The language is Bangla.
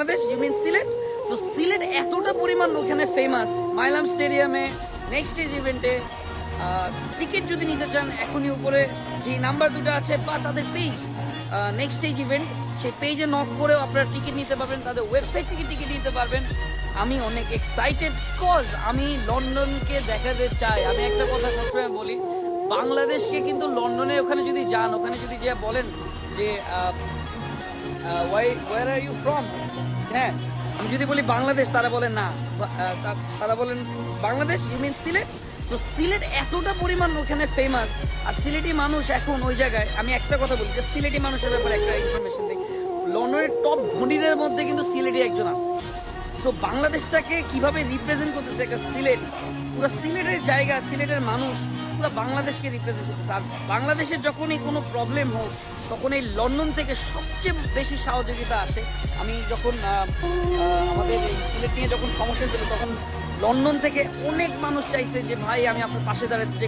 Bangladesh you mean Sylhet? So Sylhet এতটা পরিমাণ ওখানে ফেমাস মাইলাম স্টেডিয়ামে নেক্সট স্টেজ ইভেন্টে টিকিট যদি নিতে চান, এখনই উপরে যে নাম্বার দুটো আছে, বা তাদের পেজ নেক্সট স্টেজ ইভেন্ট সেই পেজে নক করেও আপনারা টিকিট নিতে পারবেন, তাদের ওয়েবসাইট থেকে টিকিট নিতে পারবেন। আমি অনেক এক্সাইটেড কজ আমি লন্ডনকে দেখাতে চাই। আমি একটা কথা সবসময় বলি, বাংলাদেশকে কিন্তু লন্ডনে ওখানে যদি যান, ওখানে যদি যে বলেন যে why where are you from হ্যাঁ আমি যদি বলি বাংলাদেশ, তারা বলেন না। তারা বলেন Bangladesh you mean Sylhet? So Sylhet এতটা পরিমাণ ওখানে ফেমাস আর সিলেটি মানুষ এখন ওই জায়গায়, আমি একটা কথা বলি, যে সিলেটি মানুষের ব্যাপারে একটা ইনফরমেশন দিই। লন্ডনের টপ ধনীদের মধ্যে কিন্তু সিলেটি একজন আছে। সো বাংলাদেশটাকে কীভাবে রিপ্রেজেন্ট করতেছে একটা সিলেট? পুরো সিলেটের জায়গা, সিলেটের মানুষ পুরো বাংলাদেশকে রিপ্রেজেন্ট করতেছে। আর বাংলাদেশের যখনই কোনো প্রবলেম হোক তখন এই লন্ডন থেকে সবচেয়ে বেশি সহযোগিতা আসে। আমি যখন আমাদের সিলেট নিয়ে যখন সমস্যা ছিল তখন লন্ডন থেকে অনেক মানুষ চাইছে যে, ভাই, আমি আপনার পাশে দাঁড়াতে